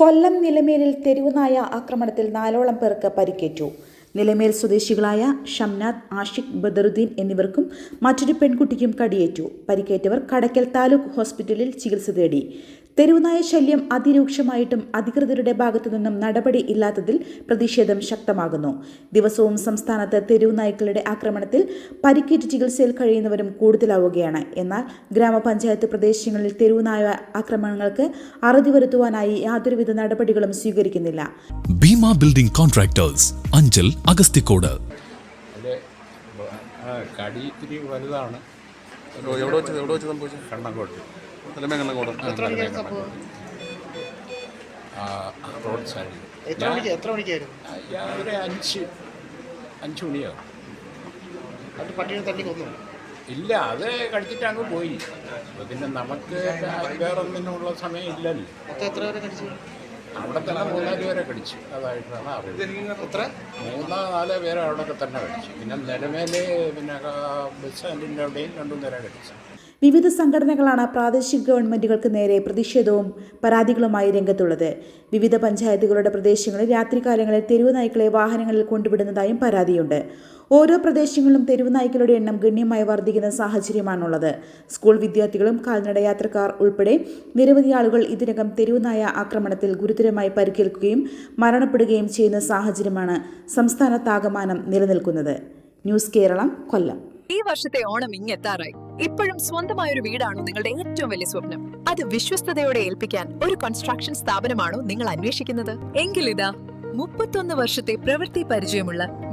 കൊല്ലം നിലമേലിൽ തെരുവുനായ ആക്രമണത്തിൽ നാലോളം പേർക്ക് പരിക്കേറ്റു. നിലമേൽ സ്വദേശികളായ ഷംനാഥ് ആഷിഖ് ബദറുദ്ദീൻ എന്നിവർക്കും മറ്റൊരു പെൺകുട്ടിക്കും കടിയേറ്റു. പരിക്കേറ്റവർ കടക്കൽ താലൂക്ക് ഹോസ്പിറ്റലിൽ ചികിത്സ തേടി. തെരുവുനായ ശല്യം അതിരൂക്ഷമായിട്ടും അധികൃതരുടെ ഭാഗത്തു നിന്നും നടപടി ഇല്ലാത്തതിൽ പ്രതിഷേധം ശക്തമാകുന്നു. ദിവസവും സംസ്ഥാനത്ത് തെരുവുനായ്ക്കളുടെ ആക്രമണത്തിൽ പരിക്കേറ്റ് ചികിത്സയിൽ കഴിയുന്നവരും കൂടുതലാവുകയാണ്. എന്നാൽ ഗ്രാമപഞ്ചായത്ത് പ്രദേശങ്ങളിൽ തെരുവുനായ ആക്രമണങ്ങൾക്ക് അറുതി വരുത്തുവാനായി യാതൊരുവിധ നടപടികളും സ്വീകരിക്കുന്നില്ല. ഭീമ ബിൽഡിംഗ് കോൺട്രാക്ടേഴ്സ് അഞ്ചൽ അഗസ്തിക്കോട് കടി ഇത്തിരി വലുതാണ്. എവിടെ വെച്ച് എവിടെ വെച്ച് സംഭവിച്ചു കണ്ണങ്കോട്ട്. റോഡ് സൈഡിൽ എത്ര മണിക്ക് എത്ര മണിക്കായിരുന്നു? അഞ്ച് അഞ്ച് അത് പട്ടിയെ തല്ലി കൊന്നു. ഇല്ല അത് കഴിച്ചിട്ട് അങ്ങ് പോയി. പിന്നെ നമുക്ക് വേറെ ഒന്നിനുള്ള സമയം ഇല്ലല്ലോ. മൊത്തം എത്ര വരെ കടിച്ചു? അവിടെ തന്നെ മൂന്നാൽ പേരെ കടിച്ചു അതായിട്ടാണ് അറിയുന്നത്. മൂന്നാ നാല് പേരെ അവിടെ തന്നെ കടിച്ചു പിന്നെ നിലമേലെ പിന്നെ ബസ് സ്റ്റാൻഡിന്റെ അവിടെയും രണ്ടും നേരെ കടിച്ചു വിവിധ സംഘടനകളാണ് പ്രാദേശിക ഗവൺമെന്റുകൾക്ക് നേരെ പ്രതിഷേധവും പരാതികളുമായി രംഗത്തുള്ളത്. വിവിധ പഞ്ചായത്തുകളുടെ പ്രദേശങ്ങളിൽ രാത്രികാലങ്ങളിൽ തെരുവ് നായ്ക്കളെ വാഹനങ്ങളിൽ കൊണ്ടുവിടുന്നതായും പരാതിയുണ്ട്. ഓരോ പ്രദേശങ്ങളിലും തെരുവ് നായ്ക്കളുടെ എണ്ണം ഗണ്യമായി വർദ്ധിക്കുന്ന സാഹചര്യമാണുള്ളത്. സ്കൂൾ വിദ്യാർത്ഥികളും കാൽനട യാത്രക്കാർ ഉൾപ്പെടെ നിരവധി ആളുകൾ ഇതിനകം തെരുവ് നായ ആക്രമണത്തിൽ ഗുരുതരമായി പരിക്കേൽക്കുകയും മരണപ്പെടുകയും ചെയ്യുന്ന സാഹചര്യമാണ് സംസ്ഥാനത്താകമാനം നിലനിൽക്കുന്നത്. ന്യൂസ് കേരളം കൊല്ലം. ഈ വർഷത്തെ ഓണം ഇങ്ങെത്താറായി. ഇപ്പോഴും സ്വന്തമായ ഒരു വീടാണോ നിങ്ങളുടെ ഏറ്റവും വലിയ സ്വപ്നം? അത് വിശ്വസ്തയോടെ ഏൽപ്പിക്കാൻ ഒരു കൺസ്ട്രക്ഷൻ സ്ഥാപനമാണോ നിങ്ങൾ അന്വേഷിക്കുന്നത്? എങ്കിലിതാ മുപ്പത്തൊന്ന് വർഷത്തെ പ്രവൃത്തി പരിചയമുള്ള